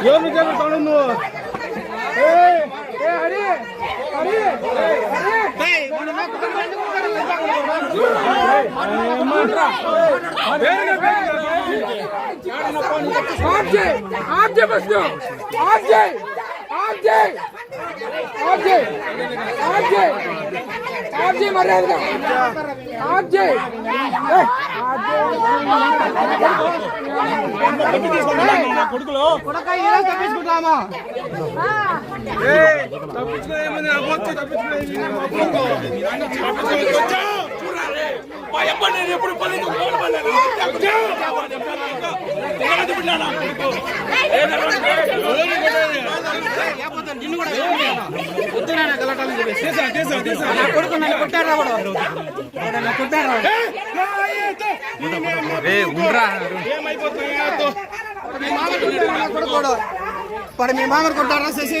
ఎవరిని చేస్తాడు నువ్వు RJ RJ bus RJ RJ! RJ! RJ! RJ మర్యాదగా! ఆర్జే! కొడుకులు కొడక కొడుకోడు పడి మీ మామూలు కొట్టారా శశి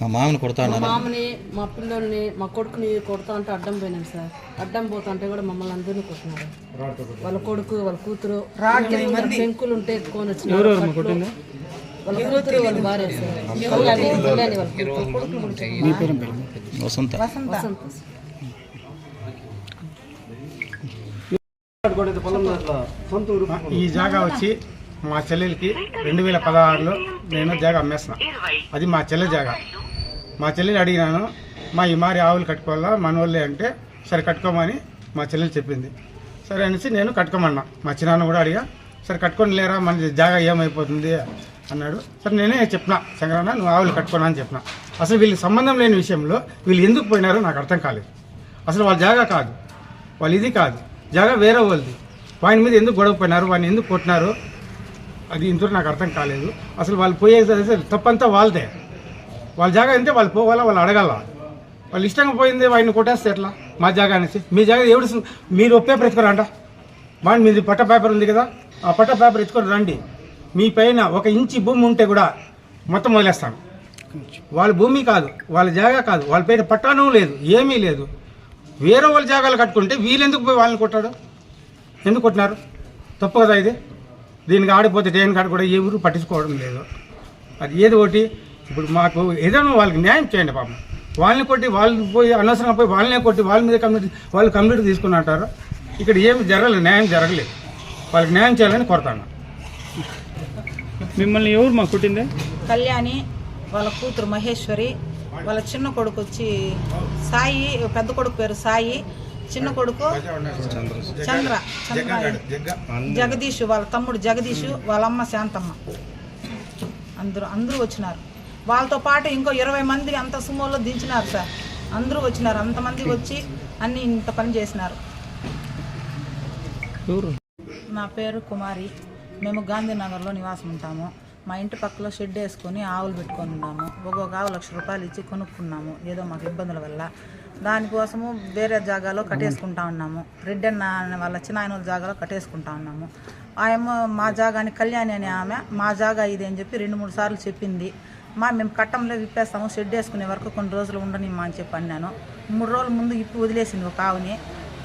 మా మామని కొడతా మా మామని మా పిల్లల్ని మా కొడుకుని కొడతా అంటే అడ్డం పోయినాం సార్. అడ్డం పోతుంటే కూడా మమ్మల్ని అందరినీ కొట్టినారు. వాళ్ళ కొడుకు వాళ్ళ కూతురు పెంకులు ఉంటే ఎత్తుకొని వచ్చినారు. వాళ్ళ కూతురు వాళ్ళ భార్య సార్. వసంత. వసంత. ఈ జాగా వచ్చి మా చెల్లెలకి రెండు వేల పదహారులో నేను జాగా అమ్మేసిన అది మా చెల్లె జాగా. మా చెల్లిని అడిగినాను మా ఈ మారి ఆవులు కట్టుకోవాలా? మన వాళ్ళే అంటే సరే కట్టుకోమని మా చెల్లెలు చెప్పింది. సరే అనేసి నేను కట్టుకోమన్నా. మా చిన్నాన్న కూడా అడిగా సరే కట్టుకొని లేరా? మన జాగా ఏమైపోతుంది? అన్నాడు. సరే నేనే చెప్పిన శంకరన్న నువ్వు ఆవులు కట్టుకున్నా అని చెప్పిన. అసలు వీళ్ళకి సంబంధం లేని విషయంలో వీళ్ళు ఎందుకు పోయినారో నాకు అర్థం కాలేదు. అసలు వాళ్ళ జాగా కాదు. వాళ్ళు ఇది కాదు. జాగా వేరే వాళ్ళది. వాని మీద ఎందుకు గొడవ పోయినారు వాడిని ఎందుకు కొట్టినారు? అది ఇంతవరకు నాకు అర్థం కాలేదు. అసలు వాళ్ళు పోయే తప్పంతా వాళ్ళదే. వాళ్ళ జాగా అంటే వాళ్ళు పోవాలా వాళ్ళు అడగాల? వాళ్ళు ఇష్టంగా పోయింది వాడిని కొట్టేస్తే ఎట్లా? మా జాగా అనేసి. మీ జాగా ఎవడు మీరు ఒప్పే పేపర్ ఎత్తుకోరంట. వాడి మీది పట్ట పేపర్ ఉంది కదా ఆ పట్ట పేపర్ ఎత్తుకొని రండి. మీ పైన ఒక ఇంచి భూమి ఉంటే కూడా మొత్తం వదిలేస్తాను. వాళ్ళ భూమి కాదు వాళ్ళ జాగా కాదు వాళ్ళ పేరు పట్టానం లేదు ఏమీ లేదు. వేరే వాళ్ళ జాగాలు కట్టుకుంటే వీళ్ళెందుకు పోయి వాళ్ళని కొట్టాడు? ఎందుకు కొట్టినారు? తప్పు కదా ఇది. దీనికి ఆడిపోతే దేని కాడ కూడా ఎవరు పట్టించుకోవడం లేదు. అది ఏది ఒకటి ఇప్పుడు మాకు ఏదైనా వాళ్ళకి న్యాయం చేయండి పాపం. వాళ్ళని కొట్టి వాళ్ళు పోయి అనవసరంగా పోయి వాళ్ళనే కొట్టి వాళ్ళ మీద కమ్యూనిటీ వాళ్ళు కమ్యూనిటీ తీసుకుని అంటారు ఇక్కడ ఏమి జరగలేదు న్యాయం జరగలేదు. వాళ్ళకి న్యాయం చేయాలని కోరుతాను మిమ్మల్ని ఎవరు మా కుట్టిందే? కళ్యాణి వాళ్ళ కూతురు మహేశ్వరి వాళ్ళ చిన్న కొడుకు వచ్చి సాయి పెద్ద కొడుకు పేరు సాయి చిన్న కొడుకు చంద్ర చంద్ర జగదీష్ వాళ్ళ తమ్ముడు జగదీష్ వాళ్ళ అమ్మ శాంతమ్మ. అందరూ అందరూ వచ్చినారు. వాళ్ళతో పాటు ఇంకో ఇరవై మంది అంత సుమోలో దించినారు సార్. అందరూ వచ్చినారు. అంతమంది వచ్చి అన్ని ఇంత పని చేసినారు. నా పేరు కుమారి. మేము గాంధీనగర్లో నివాసం ఉంటాము. మా ఇంటి పక్కలో షెడ్ వేసుకొని ఆవులు పెట్టుకొని ఉన్నాము. ఒక్కొక్క ఆవు లక్ష రూపాయలు ఇచ్చి కొనుక్కున్నాము. ఏదో మాకు ఇబ్బందుల వల్ల. దానికోసము వేరే జాగాలో కట్టేసుకుంటా ఉన్నాము. రెడ్డన్న వాళ్ళ చిన్న ఆయన వాళ్ళ జాగాలో కట్టేసుకుంటా ఉన్నాము. ఆయమ్మ మా జాగా అని కళ్యాణి అనే ఆమె మా జాగా ఇది అని చెప్పి రెండు మూడు సార్లు చెప్పింది. మా మేము కట్టంలో విప్పేస్తాము షెడ్ వేసుకునే వరకు కొన్ని రోజులు ఉండని మా అని చెప్పి అన్నాను. మూడు రోజుల ముందు ఇప్పి వదిలేసింది ఒక ఆవుని.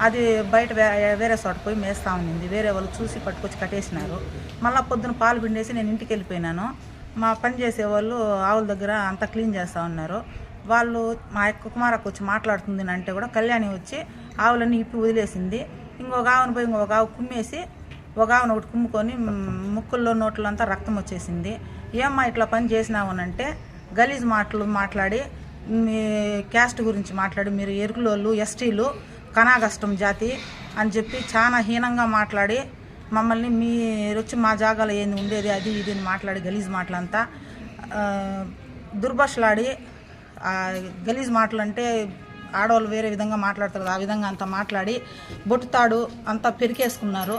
అది బయట వేరే చోట పోయి మేస్తా ఉంది వేరే వాళ్ళు చూసి పట్టుకొచ్చి కట్టేసినారు. మళ్ళీ పొద్దున పాలు పిండేసి నేను ఇంటికి వెళ్ళిపోయినాను. మా పని చేసేవాళ్ళు ఆవుల దగ్గర అంతా క్లీన్ చేస్తూ ఉన్నారు. వాళ్ళు మా యొక్క కుమారకు వచ్చి మాట్లాడుతుంది అంటే కూడా కళ్యాణి వచ్చి ఆవులన్నీ ఇప్పి వదిలేసింది. ఇంకొక ఆవును పోయి ఇంకొక ఆవు కుమ్మేసి ఒక ఆమెను ఒకటి కుమ్ముకొని ముక్కుల్లో నోట్లో అంతా రక్తం వచ్చేసింది. ఏమ్మా ఇట్లా పని చేసినావు గలీజ్ మాటలు మాట్లాడి మీ క్యాస్ట్ గురించి మాట్లాడి మీరు ఎరుకులోళ్ళు ఎస్టీలు కనాగష్టం జాతి అని చెప్పి చాలా హీనంగా మాట్లాడి మమ్మల్ని మీరు వచ్చి మా జాగాలో ఏంది ఉండేది అది ఇది అని మాట్లాడి గలీజ్ మాటలంతా ఆ, దుర్భాషలాడి గలీజ్ మాటలు అంటే ఆడవాళ్ళు వేరే విధంగా మాట్లాడతారు ఆ విధంగా అంతా మాట్లాడి బొట్టుతాడు అంతా పెరికేసుకున్నారు.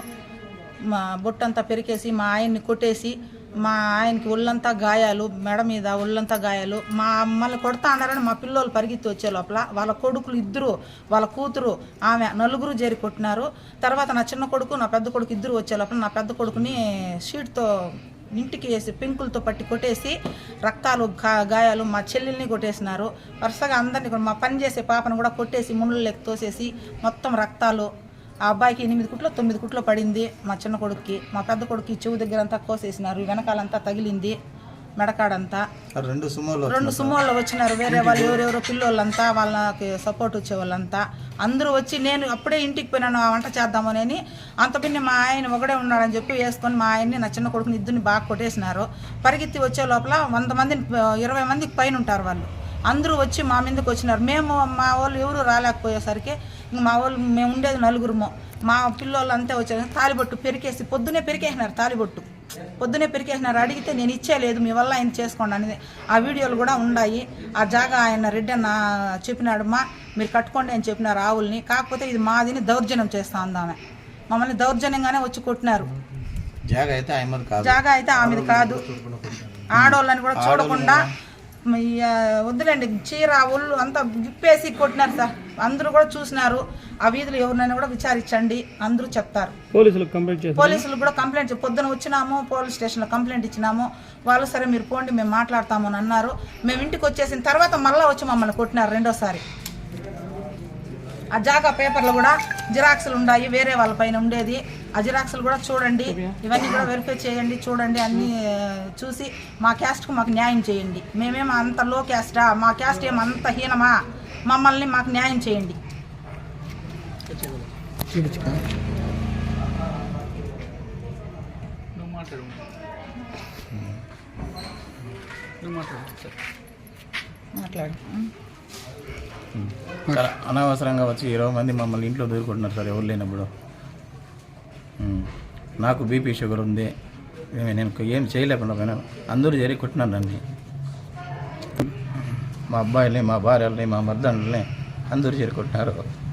మా బొట్టు పెరికేసి మా ఆయన్ని కొట్టేసి మా ఆయనకి ఒళ్ళంతా గాయాలు మెడ మీద ఒళ్ళంతా గాయాలు. మా మమ్మల్ని కొడతా అన్నారని మా పిల్లలు పరిగెత్తి వచ్చే లోపల వాళ్ళ కొడుకులు ఇద్దరు వాళ్ళ కూతురు ఆమె నలుగురు చేరి కొట్టినారు. తర్వాత నా చిన్న కొడుకు నా పెద్ద కొడుకు ఇద్దరు వచ్చే లోపల నా పెద్ద కొడుకుని షీట్తో ఇంటికి వేసి పెంకులతో పట్టి కొట్టేసి రక్తాలు గా- గాయాలు మా చెల్లెల్ని కొట్టేసినారు. వరుసగా అందరినీ కూడా మా పని చేసే పాపను కూడా కొట్టేసి ముళ్ళు లెక్క తోసేసి మొత్తం రక్తాలు ఆ అబ్బాయికి ఎనిమిది కుట్లు తొమ్మిది కుట్లు పడింది మా చిన్న కొడుక్కి. మా పెద్ద కొడుక్కి చెవు దగ్గర అంతా కోసేసినారు. వెనకాలంతా తగిలింది మెడకాడంతా. రెండు సుమోలు రెండు సుమోళ్ళు వచ్చినారు. వేరే వాళ్ళు ఎవరెవరో పిల్లోళ్ళంతా వాళ్ళకి సపోర్ట్ వచ్చే వాళ్ళంతా అందరూ వచ్చి నేను అప్పుడే ఇంటికి పోయినాను ఆ వంట చేద్దామని అంత పిన్ని మా ఆయన ఒకడే ఉన్నాడని చెప్పి వేసుకొని మా ఆయన్ని నా చిన్న కొడుకుని ఇద్దరిని బాగా కొట్టేసినారు. పరిగెత్తి వచ్చే లోపల వంద మంది ఇరవై మందికి పైన ఉంటారు వాళ్ళు. అందరూ వచ్చి మా మీదకి వచ్చినారు. మేము మా వాళ్ళు ఎవరు రాలేకపోయేసరికి మా వాళ్ళు మేము ఉండేది నలుగురుము. మా పిల్లోళ్ళు అంతే వచ్చారు. తాలిబొట్టు పెరికేసి పొద్దునే పెరికేసినారు తాలిబొట్టు. పొద్దునే పెరికేసినారు. అడిగితే నేను ఇచ్చేలేదు మీ వల్ల ఆయన చేసుకోండి అనేది. ఆ వీడియోలు కూడా ఉన్నాయి. ఆ జాగా ఆయన రెడ్డి అన్న చెప్పినాడు మా మీరు కట్టుకోండి అని చెప్పినారు ఆవుల్ని. కాకపోతే ఇది మాదిని దౌర్జన్యం చేస్తా ఉందామె మమ్మల్ని దౌర్జన్యంగానే వచ్చి కొట్టినారు. జాగ అయితే ఆమెది కాదు. ఆడోళ్ళని కూడా చూడకుండా వద్దులేండి చీర ఒళ్ళు అంతా విప్పేసి కొట్టినారు సార్. అందరూ కూడా చూసినారు. ఆ వీధులు ఎవరినైనా కూడా విచారించండి. అందరూ చెప్తారు. పోలీసులకు కంప్లైంట్ పోలీసులు కూడా కంప్లైంట్ పొద్దున వచ్చినాము పోలీస్ స్టేషన్లో కంప్లైంట్ ఇచ్చినాము. వాళ్ళు సరే మీరు పోండి మేము మాట్లాడతాము అని అన్నారు. మేము ఇంటికి వచ్చేసిన తర్వాత మళ్ళీ వచ్చి మమ్మల్ని కొట్టినారు రెండోసారి. ఆ జాగా పేపర్లు కూడా జిరాక్స్లు ఉన్నాయి వేరే వాళ్ళ పైన ఉండేది. ఆ జిరాక్స్లు కూడా చూడండి. ఇవన్నీ కూడా వెరిఫై చేయండి చూడండి అన్నీ చూసి మా క్యాస్ట్కు మాకు న్యాయం చేయండి. మేమేం అంత లో క్యాస్టా మా క్యాస్ట్ ఏం అంత హీనమా? మమ్మల్ని మాకు న్యాయం చేయండి. మాట్లాడు. అనవసరంగా వచ్చి ఇరవై మంది మమ్మల్ని ఇంట్లో దూరుకుంటున్నారు సార్ ఎవరు లేనప్పుడు. నాకు బీపీ షుగర్ ఉంది. నేను ఏం చేయలేకుండా పోయినాను అందరూ చేరి కొట్టినారు నన్ను. మా అబ్బాయిని మా భార్యల్ని మా మర్దండ్ని అందరూ చేరుకుంటున్నారు కొట్టినారు.